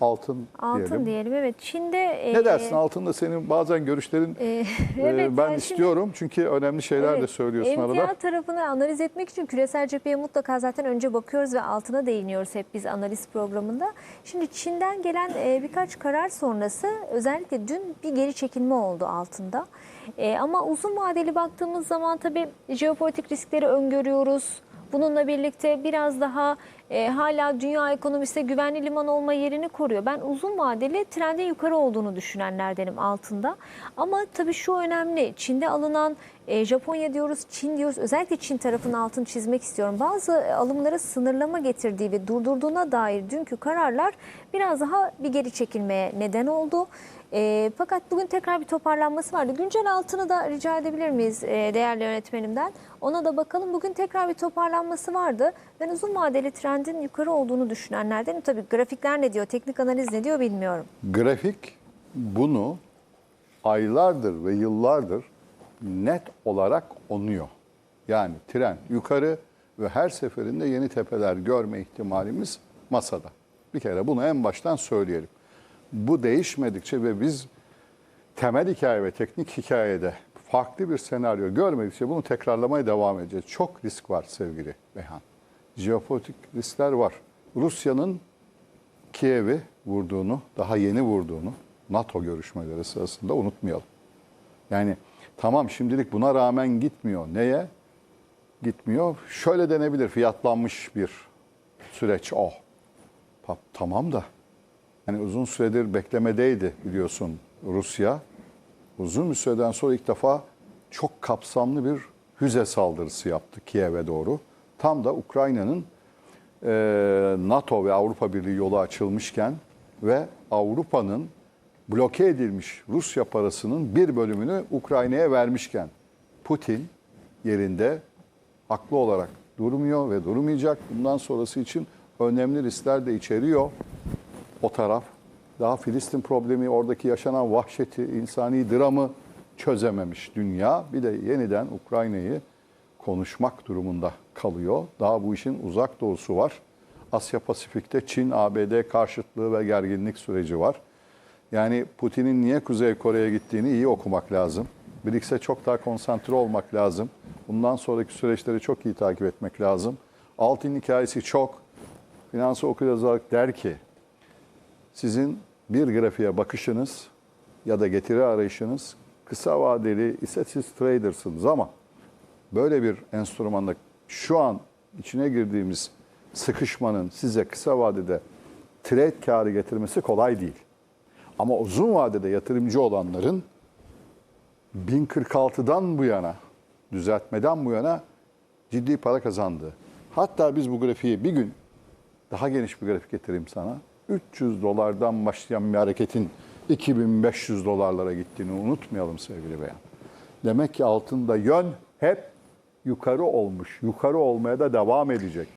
altın, Altın diyelim. diyelim. Evet. Çin'de e, Ne dersin altında senin bazen görüşlerin e, e, evet, ben yani şimdi- istiyorum çünkü önemli şeyler de Evet, söylüyorsun emtia arada. tarafını analiz etmek için küresel cepheye mutlaka zaten önce bakıyoruz ve altına değiniyoruz hep biz analiz programında. Şimdi Çin'den gelen e, birkaç karar sonrası özellikle dün bir geri çekilme oldu altında. E, ama uzun vadeli baktığımız zaman tabii jeopolitik riskleri öngörüyoruz. Bununla birlikte biraz daha e, hala dünya ekonomisinde güvenli liman olma yerini koruyor. Ben uzun vadeli trendin yukarı olduğunu düşünenlerdenim altında. Ama tabii şu önemli. Çin'de alınan e, Japonya diyoruz, Çin diyoruz. Özellikle Çin tarafının altını çizmek istiyorum. Bazı alımlara sınırlama getirdiği ve durdurduğuna dair dünkü kararlar biraz daha bir geri çekilmeye neden oldu. E, fakat bugün tekrar bir toparlanması vardı. Güncel altını da rica edebilir miyiz e, değerli yönetmenimden? Ona da bakalım. Bugün tekrar bir toparlanması vardı. Ben uzun vadeli trendin yukarı olduğunu düşünenlerdenim. Tabii grafikler ne diyor, teknik analiz ne diyor bilmiyorum. Grafik bunu aylardır ve yıllardır net olarak onuyor. Yani tren yukarı ve her seferinde yeni tepeler görme ihtimalimiz masada. Bir kere bunu en baştan söyleyelim. Bu değişmedikçe ve biz temel hikaye ve teknik hikayede farklı bir senaryo görmedikçe bunu tekrarlamaya devam edeceğiz. Çok risk var sevgili Beyhan. Jeopolitik riskler var. Rusya'nın Kiev'i vurduğunu, daha yeni vurduğunu NATO görüşmeleri sırasında unutmayalım. Yani tamam şimdilik buna rağmen gitmiyor. Neye? Gitmiyor. Şöyle denebilir fiyatlanmış bir süreç o. Tamam da yani uzun süredir beklemedeydi biliyorsun Rusya. Uzun bir süreden sonra ilk defa çok kapsamlı bir füze saldırısı yaptı Kiev'e doğru. Tam da Ukrayna'nın e, NATO ve Avrupa Birliği yolu açılmışken ve Avrupa'nın bloke edilmiş Rusya parasının bir bölümünü Ukrayna'ya vermişken Putin yerinde haklı olarak durmuyor ve durmayacak. Bundan sonrası için önemli riskler de içeriyor o taraf. Daha Filistin problemi, oradaki yaşanan vahşeti, insani dramı çözememiş dünya. Bir de yeniden Ukrayna'yı konuşmak durumunda kalıyor. Daha bu işin uzak doğusu var. Asya Pasifik'te Çin, ABD karşıtlığı ve gerginlik süreci var. Yani Putin'in niye Kuzey Kore'ye gittiğini iyi okumak lazım. BRICS'e çok daha konsantre olmak lazım. Bundan sonraki süreçleri çok iyi takip etmek lazım. Altın hikayesi çok. Finansı okuryazarlık der ki sizin bir grafiğe bakışınız ya da getiri arayışınız kısa vadeli ise siz tradersınız ama böyle bir enstrümanda şu an içine girdiğimiz sıkışmanın size kısa vadede trade karı getirmesi kolay değil. Ama uzun vadede yatırımcı olanların 1046'dan bu yana, düzeltmeden bu yana ciddi para kazandı. Hatta biz bu grafiği bir gün daha geniş bir grafik getireyim sana. 300 dolardan başlayan bir hareketin 2500 dolarlara gittiğini unutmayalım sevgili beyan. Demek ki altında yön hep yukarı olmuş. Yukarı olmaya da devam edecek.